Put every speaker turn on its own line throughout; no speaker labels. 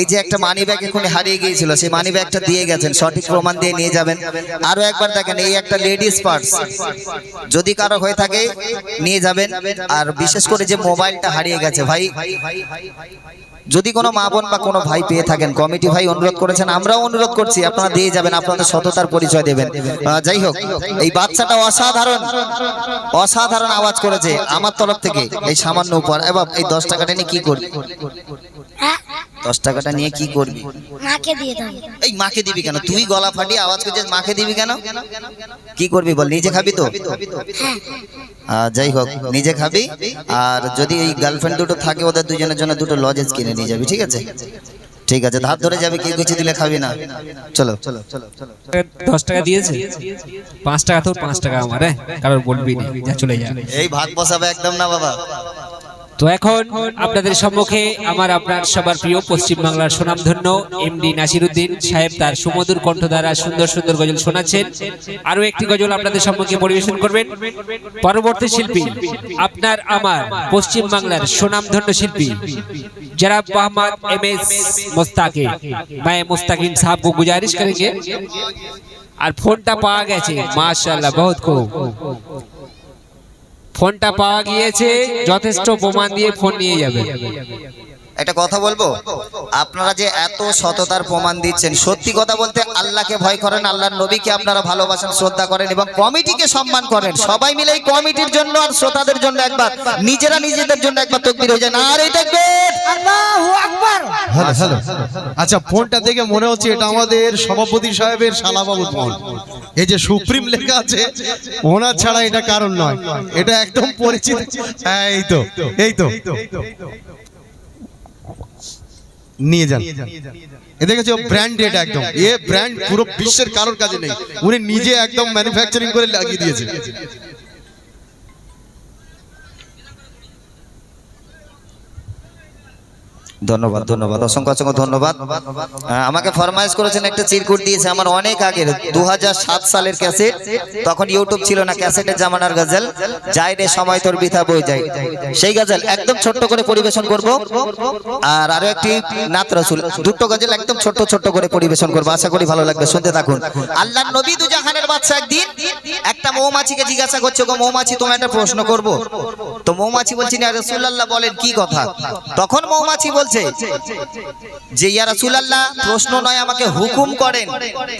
এই যে একটা মানি ব্যাগ এখানে হারিয়ে গিয়েছিল, সেই মানি ব্যাগটা দিয়ে গেছেন, সঠিক প্রমাণ দিয়ে নিয়ে যাবেন। আরও একবার দেখেন, এই একটা লেডিস পার্স যদি কারও হয়ে থাকে, নিয়ে যাবেন। আর বিশেষ করে যে মোবাইলটা হারিয়ে গেছে, ভাই, যদি কোনো মা বোন বা কোনো ভাই পেয়ে থাকেন, কমিটি ভাই অনুরোধ করেছেন, আমরাও অনুরোধ করছি, আপনারা দিয়ে যাবেন, আপনাদের সততার পরিচয় দেবেন। যাই হোক, এই বাচ্চাটা অসাধারণ অসাধারণ আওয়াজ করেছে আমার তরফ থেকে, এই সামান্য উপর এবার এই দশ টাকাটা নিয়ে কি
হ্যাঁ
দশ টাকাটা নিয়ে কি করবি?
মাকে দিয়ে দেবো
এই মাকে দিবি কেন? তুই গলা ফাটিয়ে আওয়াজ করছিস মাকে দিবি কেন? কি করবি বল নিজে খাবি তো?
হ্যাঁ
যাই হোক নিজে খাবি আর যদি এই গার্লফ্রেন্ড দুটো থাকে ওদের দুজনের জন্য দুটো লজেস কিনে নিয়ে যাবি ঠিক আছে? ঠিক আছে ধাপ ধরে যাবে কি কিছু দিলে খাবি না। চলো। চলো চলো চলো
দশ টাকা দিয়েছে? পাঁচ টাকা তো পাঁচ টাকা আমার হ্যাঁ? কারোর বলবি না চলে যা।
এই ভাত বসাবে একদম না বাবা?
তো এখন আপনাদের সম্মুখে আমার আপনার সবার প্রিয় পশ্চিমবাংলার সুনামধন্য এমডি নাসিরুদ্দিন সাহেব তার সুমধুর কণ্ঠ দ্বারা সুন্দর সুন্দর গজল শোনাচ্ছেন। আরও একটি গজল আপনাদের সম্মুখে পরিবেশন করবেন। পরবর্তী শিল্পী, আপনার আমার পশ্চিমবাংলার সুনামধন্য শিল্পী, যারা মোহাম্মদ এম এস মোস্তাকে মায়ে মোস্তাকিম সাহেবকে গুজারিশ করেন আর ফোনটা পাওয়া গেছে, মাশাআল্লাহ, বহুত খুব। ফোনটা পাওয়া গিয়েছে যথেষ্ট প্রমাণ দিয়ে ফোন নিয়ে যাবে।
একটা কথা বলব? আপনারা যে এত সততার প্রমাণ দিচ্ছেন সত্যি কথা বলতে আল্লাহকে ভয় করেন আল্লাহর নবীকে আপনারা ভালোবাসেন শ্রদ্ধা করেন এবং কমিটিকে সম্মান করেন। সবাই মিলে এই কমিটির জন্য আর শ্রোতাদের জন্য একবার নিজেরা নিজেদের জন্য একবার তকবির হয়ে যায়। না আর এই দেখবেন
আল্লাহু আকবার!
Hello hello. আচ্ছা ফোনটা দেখে মনে হচ্ছে এটা আমাদের সভাপতি সাহেবের শালাবাবুর ফোন। এই যে সুপ্রিম লেখা আছে ওনার ছাড়া এটা কারণ নয়। এটা একদম পরিচিত হ্যাঁ, এই তো এই তো। নিয়ে যান। এ দেখেছ ব্র্যান্ড এটা একদম। এ ব্র্যান্ড পুরো বিশ্বের কারোর কাছে নেই। উনি নিজে একদম ম্যানুফ্যাকচারিং করে লাগিয়ে দিয়েছে।
ধন্যবাদ ধন্যবাদ, অসংখ্য অসংখ্য ধন্যবাদ। আমাকে ফরমাইশ করেছেন একটা চিরকুট দিয়েছে, আমার অনেক আগের দু সালের ক্যাসেট। তখন ইউটিউব ছিল না ক্যাসেটের জামানার গজল, যাই রে সময় তোর বৃথা বই যায়। সেই গজল একদম ছোট্ট করে পরিবেশন করব। আর আরও একটি নাত রসুল, দুটো গজল একদম ছোট্ট ছোট্ট করে পরিবেশন করব। আশা করি ভালো লাগবে, শুনতে থাকুন। আল্লাহ নবী দু জাহানের বাচ্চা একদিন একটা মৌমাছিকে জিজ্ঞাসা করছে, গো মৌমাছি তোমার একটা প্রশ্ন করব? তো মৌমাছি বলছি, না রসুল্লাহ বলেন কি কথা? তখন মৌমাছি বলছে যে, ইয়া রাসূলুল্লাহ, প্রশ্ন নয়, আমাকে হুকুম করেন।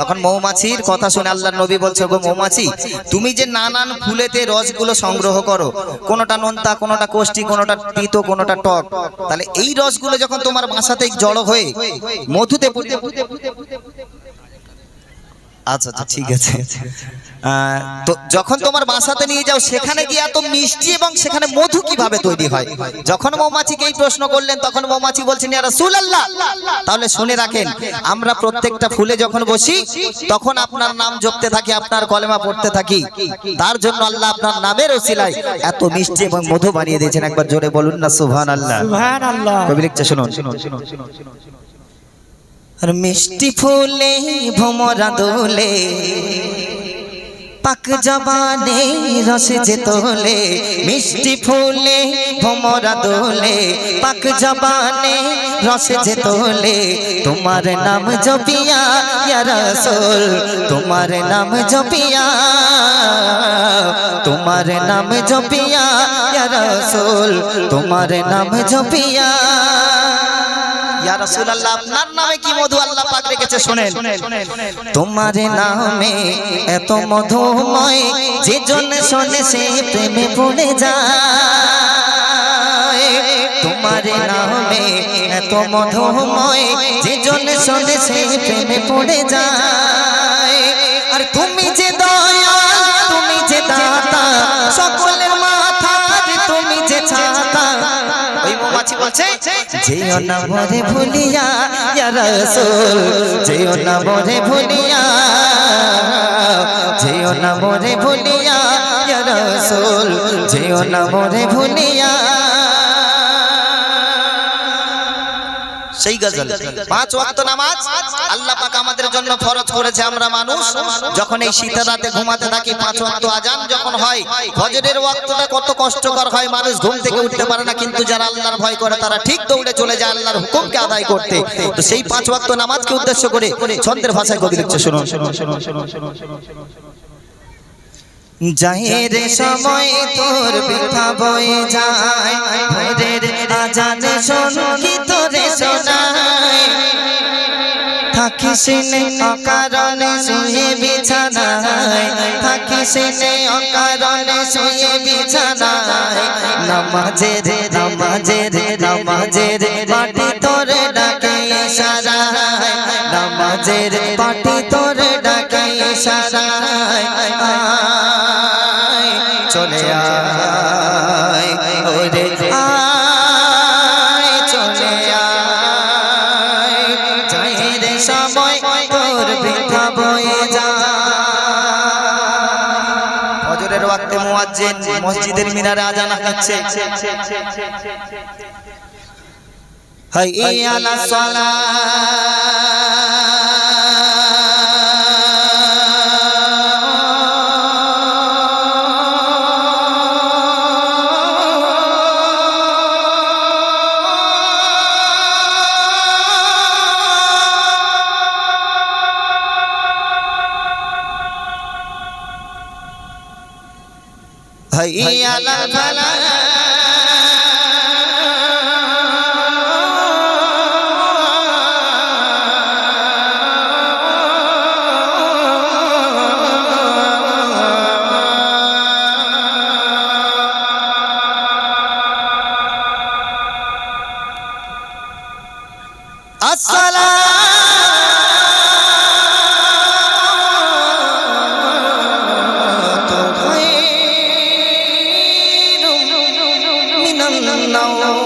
তখন মৌমাছির কথা শুনে আল্লাহর নবী বলছে গো মৌমাছি, তুমি যে নানান ফুলেতে রসগুলো সংগ্রহ করো, কোনোটা নোনতা, কোনোটা কোষ্টি কোনোটা তিতো, কোনোটা টক, তাহলে এই রসগুলো যখন তোমার বাসাতে জড়ো হয়ে মধুতে আচ্ছা আচ্ছা ঠিক আছে। আহ, তো যখন তোমার বাসাতে নিয়ে যাও সেখানে গিয়ে এত মিষ্টি এবং সেখানে মধু কীভাবে তৈরি হয়? যখন মৌমাছিকে এই প্রশ্ন করলেন তখন মৌমাছি বলছেন রাসূলুল্লাহ! তাহলে শুনে রাখেন আমরা প্রত্যেকটা ফুলে যখন বসি তখন আপনার নাম জপতে থাকি আপনার কলেমা পড়তে থাকি। তার জন্য আল্লাহ আপনার নামের ওসিলায় এত মিষ্টি এবং মধু বানিয়ে দিয়েছেন একবার জোরে বলুন না সুবহানাল্লাহ।
সুবহানাল্লাহ।
কবি লিখছে শুনুন। আর মিষ্টি ফুলে ভোমরা দোলে পাক জবানে রসে যে তোলে, মিষ্টি ফুলে ভোমরা দোলে পাক জবানে রসে যে তোলে। তোমার নাম জপিয়া রাসূল, তোমার নাম জপিয়া, তোমার নাম জপিয়া রাসূল, তোমার নাম জপিয়া। ইয়া রাসূলুল্লাহ, আপনার মধু আল্লাহ পাক রেখেছে, শুনেন। তোমার নামে এত মধুময় যে জন শোনে সে প্রেমে পড়ে যায়। তোমার নামে এত মধুময় যে জন শোনে সে প্রেমে পড়ে যায়। যেও না মরে ভুলিয়া, ইয়া রাসূল না মরে ভুলিয়া, যেও না মরে ভুলিয়া, ইয়া রাসূল না মরে ভুলিয়া। সেই গজল। পাঁচ ওয়াক্ত নামাজ আল্লাহ পাক আমাদের জন্য ফরজ করেছে আমরা মানুষ। যখন এই শীতের রাতে ঘুমাতে থাকি পাঁচ ওয়াক্ত আজান যখন হয় ফজরের ওয়াক্তটা কত কষ্টকর হয় মানুষ ঘুম থেকে উঠতে পারে না কিন্তু যারা আল্লাহর ভয় করে তারা ঠিক দৌড়ে চলে যায় আল্লাহর হুকুমকে আদায় করতে। তো সেই পাঁচ ওয়াক্ত নামাজকে উদ্দেশ্য করে ছন্দের ভাষায় কবি লিখছে শুনুন। জাহের সময় তোর বৃথা বয়ে যায় ভোরের আজান সংগীত রে শোনায় থাকিস অকারণে শুয়ে বিছানায়। থাকিস অকারণে শুয়ে বিছানায়। নামাজের নামাজের নামাজের পাটি তোর ডাকে ইশারায়। নামাজের পাটি তোর ডাকে আয়, চলে আয়। মুয়াজ্জিন মসজিদের মিনারে আজান হচ্ছে হাই আলা হাই download.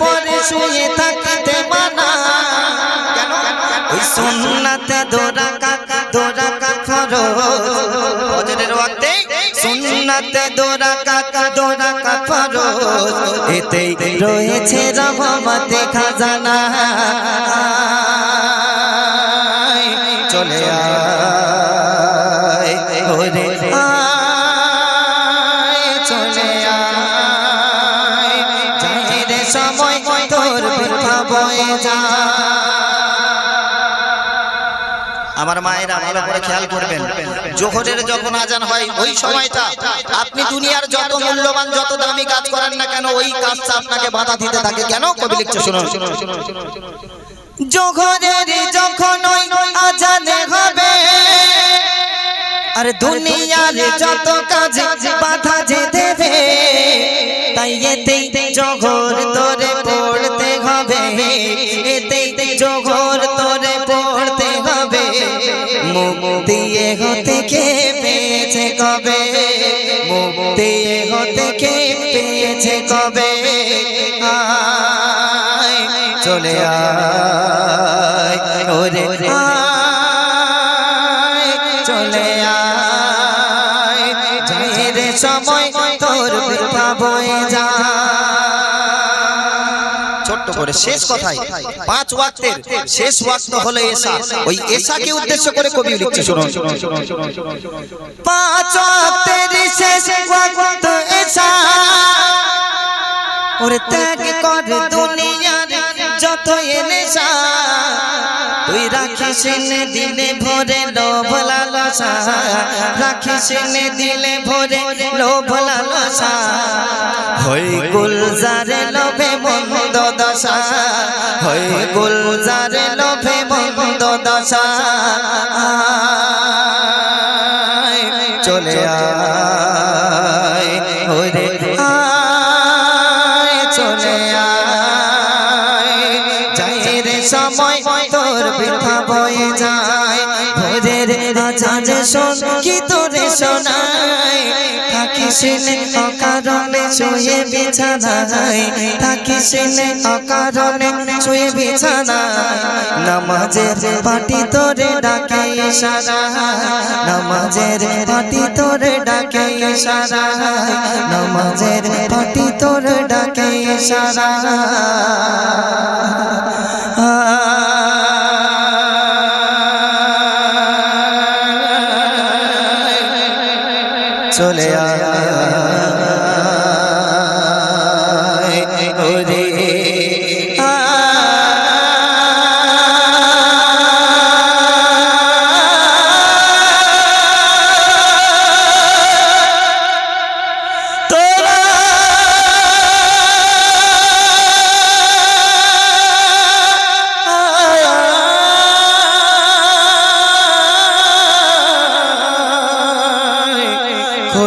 পরে শুয়ে থাকতে মানা? সুন্নাতে দোরা কাকা দোরা কাকা ফজরের ওয়াক্তে সুন্নাতে দোরা কাকা দোরা কাকা এতেই রয়েছে রহমতে খাজানা। চলে আয়। ওরে আয়। আমার মায়েরা ভালো করে খেয়াল করবেন। জোহরের যখন আজান হয়, ওই সময়টা আপনি দুনিয়ার যত মূল্যবান, যত দামি কাজ করেন না কেন, ওই কাজটা আপনাকে বাধা দিতে থাকে। কেন? কবি লিখছে, শুনুন। জোহরের যখন ওই আজানে হবে, আর দুনিয়ার যত কাজ বাধা যে দেবে, তাই এতেই জোহর মুখ দিয়ে হতে কে পেয়েছে কবে? চলে আয় ওরে আয়। করে শেষ কথায় পাঁচ ওয়াক্তের শেষ ওয়াক্ত হলো এসা। ওই এসাকে উদ্দেশ্য করে কবি লিখছে শুনুন। পাঁচ ওয়াক্তের শেষ ওয়াক্ত এসা। ওরে ত্যাগ কর দুনিয়ার যত এনেসা। তুই রাখিস দিলে ভরে লোভ লালসা। রাখিস দিলে ভরে লোভ লালসা। হই গুলজারে লোভে মন্দ দশা হই গুলজারে লোভে মন্দ দশা চলে আয় ওরে আয়, চলে আয়। যাই রে যায় ভোরের আজান শোন, কি তোরে থাকিস অকারণে শুয়ে বিছানায়। থাকিস অকারণে শুয়ে বিছানায়। নামাজের পাটি তোরে ডাকে ইশারা। নামাজের পাটি তোরে ডাকে ইশারা। নামাজের পাটি তোরে ডাকে ইশারা। চলে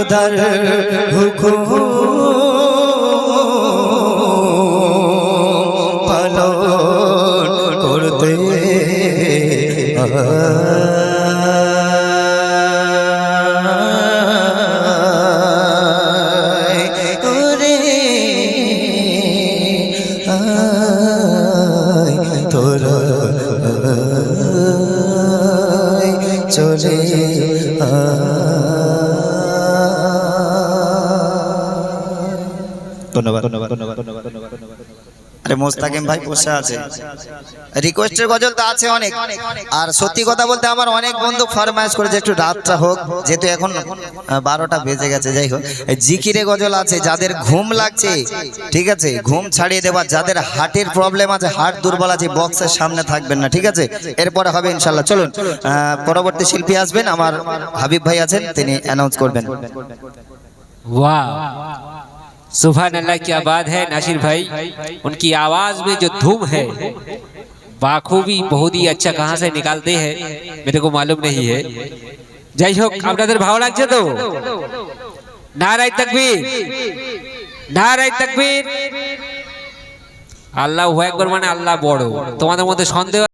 খোদার হুকুম পালন করতে আরে ভাই রিকোয়েস্টের গজল তো আছে অনেক। আর সত্যি কথা বলতে আমার অনেক বন্ধু করেছে একটু রাতটা হোক, যেহেতু এখন বারোটা বেজে গেছে, যাই হোক। গজল আছে, যাদের ঘুম লাগছে, ঠিক আছে? ঘুম ছাড়িয়ে দেওয়া যাদের হার্টের প্রবলেম আছে, হার্ট দুর্বল আছে বক্সের সামনে থাকবেন না, ঠিক আছে? এরপরে হবে ইনশাল্লাহ। চলুন পরবর্তী শিল্পী আসবেন, আমার হাবিব ভাই আছেন, তিনি অ্যানাউন্স করবেন।
वाह सुबह अल्लाह क्या बात है नासिर भाई उनकी आवाज में जो धूम है बाखूबी बहुत ही अच्छा कहाँ से निकालते हैं मेरे को मालूम नहीं है যাই হোক আপনাদের ভালো লাগছে তো নারাই তাকবীর নারাই তাকবীর আল্লাহ একবার মানে আল্লাহ বড় তোমাদের মধ্যে সন্দেহ